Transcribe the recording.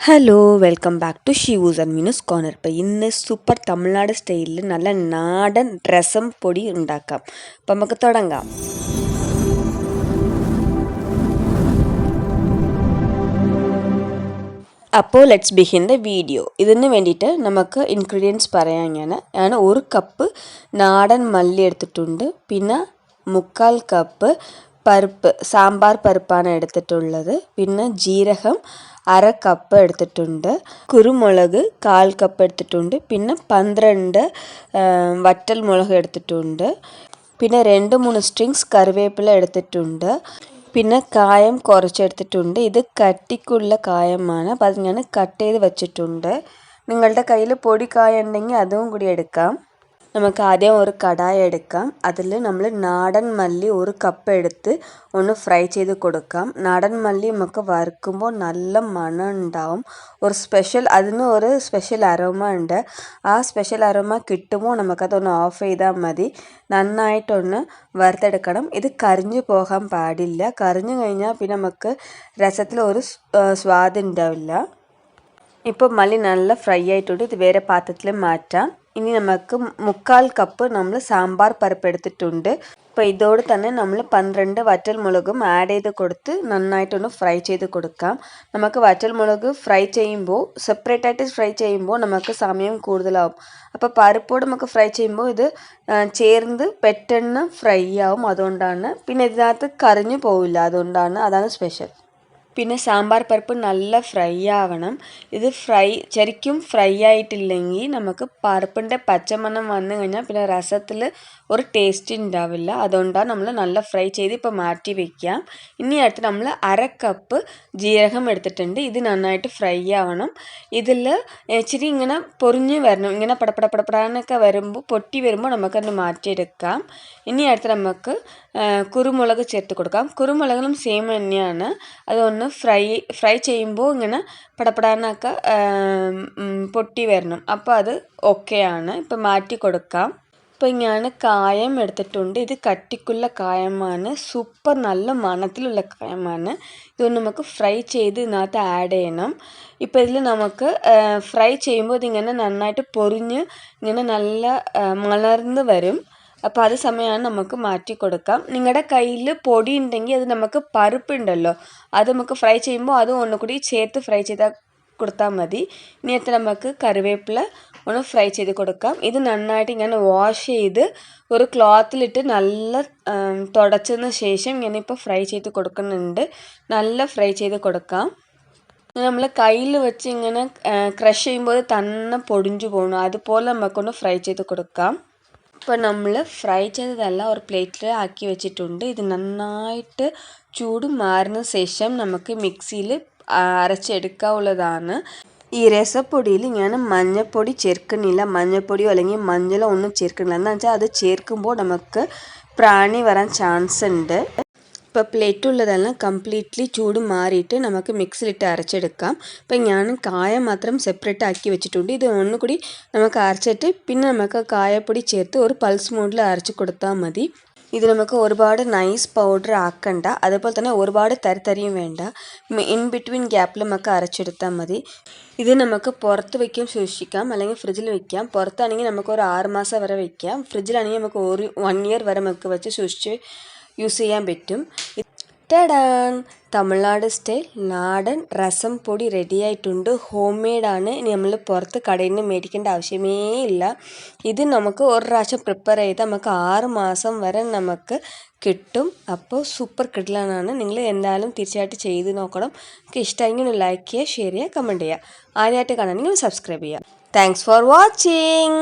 Hello welcome back to Shivu's and Meena's corner ഇപ്പം ഇന്ന് super Tamil Nadu സ്റ്റൈലിൽ നല്ല നാടൻ രസം പൊടി ഉണ്ടാക്കാം അപ്പം നമുക്ക് തുടങ്ങാം അപ്പോൾ ലെറ്റ്സ് ബിഹിൻ ദ വീഡിയോ ഇതിന് വേണ്ടിയിട്ട് നമുക്ക് ഇൻഗ്രീഡിയൻസ് പറയാൻ ഞാൻ ഞാൻ ഒരു കപ്പ് നാടൻ മല്ലി എടുത്തിട്ടുണ്ട് പിന്നെ മുക്കാൽ കപ്പ് പരിപ്പ് സാമ്പാർ പരിപ്പാണ് എടുത്തിട്ടുള്ളത് പിന്നെ ജീരകം അര കപ്പ് എടുത്തിട്ടുണ്ട്. കുരുമുളക് കാൽ കപ്പ് എടുത്തിട്ടുണ്ട്. പിന്നെ പന്ത്രണ്ട് വറ്റൽ മുളക് എടുത്തിട്ടുണ്ട്. പിന്നെ രണ്ട് മൂന്ന് സ്ട്രിങ്സ് കറിവേപ്പില എടുത്തിട്ടുണ്ട്. പിന്നെ കായം കുറച്ചെടുത്തിട്ടുണ്ട് ഇത് കട്ടിക്കുള്ള കായമാണ്. അപ്പം അത് ഞാൻ കട്ട് ചെയ്ത് വെച്ചിട്ടുണ്ട്. നിങ്ങളുടെ കയ്യിൽ പൊടി കായ ഉണ്ടെങ്കിൽ അതും കൂടി എടുക്കാം. നമുക്ക് ആദ്യം ഒരു കടായ എടുക്കാം. അതിൽ നമ്മൾ നാടൻ മല്ലി ഒരു കപ്പ് എടുത്ത് ഒന്ന് ഫ്രൈ ചെയ്ത് കൊടുക്കാം. നാടൻ മല്ലി നമുക്ക് വറുക്കുമ്പോൾ നല്ല മണം ഉണ്ടാവും. ഒരു സ്പെഷ്യൽ അതിന് ഒരു സ്പെഷ്യൽ അരോമ ഉണ്ട്. ആ സ്പെഷ്യൽ അരോമ കിട്ടുമ്പോൾ നമുക്കതൊന്ന് ഓഫ് ചെയ്താൽ മതി. നന്നായിട്ടൊന്ന് വറുത്തെടുക്കണം. ഇത് കരിഞ്ഞു പോകാൻ പാടില്ല. കരിഞ്ഞു കഴിഞ്ഞാൽ പിന്നെ നമുക്ക് രസത്തിൽ ഒരു സ്വാദ് ഉണ്ടാവില്ല. ഇപ്പോൾ മല്ലി നല്ല ഫ്രൈ ആയിട്ടുണ്ട്. ഇത് വേറെ പാത്രത്തിൽ മാറ്റാം. ഇനി നമുക്ക് മുക്കാൽ കപ്പ് നമ്മൾ സാമ്പാർ പരിപ്പ് എടുത്തിട്ടുണ്ട് അപ്പോൾ ഇതോട് തന്നെ നമ്മൾ പന്ത്രണ്ട് വറ്റൽ മുളകും ആഡ് ചെയ്ത് കൊടുത്ത് നന്നായിട്ടൊന്ന് ഫ്രൈ ചെയ്ത് കൊടുക്കാം. നമുക്ക് വറ്റൽ മുളക് ഫ്രൈ ചെയ്യുമ്പോൾ സെപ്പറേറ്റ് ആയിട്ട് ഫ്രൈ ചെയ്യുമ്പോൾ നമുക്ക് സമയം കൂടുതലാവും. അപ്പോൾ പരിപ്പോട് നമുക്ക് ഫ്രൈ ചെയ്യുമ്പോൾ ഇത് ചേർന്ന് പെട്ടെന്ന് ഫ്രൈ ആവും. അതുകൊണ്ടാണ്. പിന്നെ ഇതിനകത്ത് കറിഞ്ഞു പോവില്ല. അതുകൊണ്ടാണ് അതാണ് സ്പെഷ്യൽ പിന്നെ സാമ്പാർ പരിപ്പ് നല്ല ഫ്രൈ ആവണം. ഇത് ഫ്രൈ ശരിക്കും ഫ്രൈ ആയിട്ടില്ലെങ്കിൽ നമുക്ക് പരിപ്പിന്റെ പച്ചമണം വന്നു കഴിഞ്ഞാൽ പിന്നെ രസത്തിൽ ഒരു ടേസ്റ്റ് ഉണ്ടാവില്ല. അതുകൊണ്ടാണ് നമ്മൾ നല്ല ഫ്രൈ ചെയ്ത് ഇപ്പോൾ മാറ്റി വയ്ക്കാം ഇനി അടുത്ത് നമ്മൾ അര കപ്പ് ജീരകം എടുത്തിട്ടുണ്ട്. ഇത് നന്നായിട്ട് ഫ്രൈ ആവണം. ഇതിൽ ഇച്ചിരി ഇങ്ങനെ പൊറിഞ്ഞ് വരണം. ഇങ്ങനെ പടപ്പട പടപ്പടാനൊക്കെ വരുമ്പോൾ പൊട്ടി വരുമ്പോൾ നമുക്കത് മാറ്റിയെടുക്കാം. ഇനി അടുത്ത് നമുക്ക് കുരുമുളക് ചേർത്ത് കൊടുക്കാം. കുരുമുളകിലും സെയിം തന്നെയാണ്. അതൊന്ന് ഫ്രൈ ഫ്രൈ ചെയ്യുമ്പോൾ ഇങ്ങനെ പടപ്പെടാനൊക്കെ പൊട്ടി വരണം. അപ്പോൾ അത് ഓക്കെയാണ് ഇപ്പം മാറ്റി കൊടുക്കാം. ഇപ്പം ഞാൻ കായം എടുത്തിട്ടുണ്ട്. ഇത് കട്ടിക്കുള്ള കായമാണ്. സൂപ്പർ നല്ല മണത്തിലുള്ള കായമാണ്. ഇത് നമുക്ക് ഫ്രൈ ചെയ്ത് ഇതിനകത്ത് ആഡ് ചെയ്യണം. ഇപ്പോൾ ഇതിൽ നമുക്ക് ഫ്രൈ ചെയ്യുമ്പോൾ ഇതിങ്ങനെ നന്നായിട്ട് പൊറിഞ്ഞ് ഇങ്ങനെ നല്ല മലർന്ന് വരും. അപ്പോൾ അത് സമയമാണ് നമുക്ക് മാറ്റി കൊടുക്കാം. നിങ്ങളുടെ കയ്യിൽ പൊടി ഉണ്ടെങ്കിൽ അത് നമുക്ക് പരുപ്പുണ്ടല്ലോ അത് നമുക്ക് ഫ്രൈ ചെയ്യുമ്പോൾ അത് ഒന്നുകൂടി ചേർത്ത് ഫ്രൈ ചെയ്താൽ കൊടുത്താൽ മതി. ഇനി എത്ര നമുക്ക് കറിവേപ്പില ഒന്ന് ഫ്രൈ ചെയ്ത് കൊടുക്കാം. ഇത് നന്നായിട്ട് ഇങ്ങനെ വാഷ് ചെയ്ത് ഒരു ക്ലോത്തിലിട്ട് നല്ല തുടച്ചതിന് ശേഷം ഇങ്ങനെ ഇപ്പോൾ ഫ്രൈ ചെയ്ത് കൊടുക്കുന്നുണ്ട്. നല്ല ഫ്രൈ ചെയ്ത് കൊടുക്കാം. നമ്മൾ കയ്യിൽ വെച്ച് ഇങ്ങനെ ക്രഷ് ചെയ്യുമ്പോൾ തന്നെ പൊടിഞ്ഞു പോകണം അതുപോലെ നമുക്കൊന്ന് ഫ്രൈ ചെയ്ത് കൊടുക്കാം. ഇപ്പോൾ നമ്മൾ ഫ്രൈ ചെയ്തതെല്ലാം ഒരു പ്ലേറ്റിൽ ആക്കി വെച്ചിട്ടുണ്ട്. ഇത് നന്നായിട്ട് ചൂട് മാറുന്ന ശേഷം നമുക്ക് മിക്സിയിൽ അരച്ചെടുക്കാവുള്ളതാണ്. ഈ രസപ്പൊടിയിൽ ഞാൻ മഞ്ഞൾപ്പൊടി ചേർക്കുന്നില്ല. മഞ്ഞൾപ്പൊടിയോ അല്ലെങ്കിൽ മഞ്ഞളോ ഒന്നും ചേർക്കുന്നില്ല. എന്താ വെച്ചാൽ അത് ചേർക്കുമ്പോൾ നമുക്ക് പ്രാണി വരാൻ ചാൻസ് ഉണ്ട് ഇപ്പോൾ പ്ലേറ്റ് ഉള്ളതെല്ലാം കംപ്ലീറ്റ്ലി ചൂട് മാറിയിട്ട് നമുക്ക് മിക്സിലിട്ട് അരച്ചെടുക്കാം. ഇപ്പം ഞാൻ കായ മാത്രം സെപ്പറേറ്റ് ആക്കി വെച്ചിട്ടുണ്ട്. ഇത് ഒന്നുകൂടി നമുക്ക് അരച്ചിട്ട് പിന്നെ നമുക്ക് കായപ്പൊടി ചേർത്ത് ഒരു പൾസ് മോഡിൽ അരച്ച് കൊടുത്താൽ മതി. ഇത് നമുക്ക് ഒരുപാട് നൈസ് പൗഡർ ആക്കണ്ട. അതേപോലെ തന്നെ ഒരുപാട് തരിതരിയും വേണ്ട. ഇൻ ബിറ്റ്വീൻ ഗ്യാപ്പിൽ നമുക്ക് അരച്ചെടുത്താൽ മതി. ഇത് നമുക്ക് പുറത്ത് വയ്ക്കാം സൂക്ഷിക്കാം അല്ലെങ്കിൽ ഫ്രിഡ്ജിൽ വയ്ക്കാം പുറത്താണെങ്കിൽ നമുക്ക് ഒരു ആറ് മാസം വരെ വയ്ക്കാം ഫ്രിഡ്ജിലാണെങ്കിൽ നമുക്ക് ഒരു വൺ ഇയർ വരെ നമുക്ക് വെച്ച് സൂക്ഷിച്ച് യൂസ് ചെയ്യാൻ പറ്റും. ടടാൻ തമിഴ്നാട് സ്റ്റൈൽ നാടൻ രസം പൊടി റെഡിയായിട്ടുണ്ട് ഹോം മെയ്ഡാണ് ഇനി നമ്മൾ പുറത്ത് കടയിൽ നിന്ന് മേടിക്കേണ്ട ആവശ്യമേ ഇല്ല. ഇത് നമുക്ക് ഒരു പ്രാവശ്യം പ്രിപ്പയർ ചെയ്ത് നമുക്ക് ആറ് മാസം വരെ നമുക്ക് കിട്ടും. അപ്പോൾ സൂപ്പർ കിട്ടലാണ് നിങ്ങൾ എന്തായാലും തീർച്ചയായിട്ടും ചെയ്ത് നോക്കണം. നിങ്ങൾക്ക് ഇഷ്ടമെങ്കിൽ ലൈക്ക് ചെയ്യുക ഷെയർ ചെയ്യുക കമന്റ് ചെയ്യുക. ആദ്യമായിട്ട് കാണാൻ നിങ്ങൾ സബ്സ്ക്രൈബ് ചെയ്യുക. Thanks for watching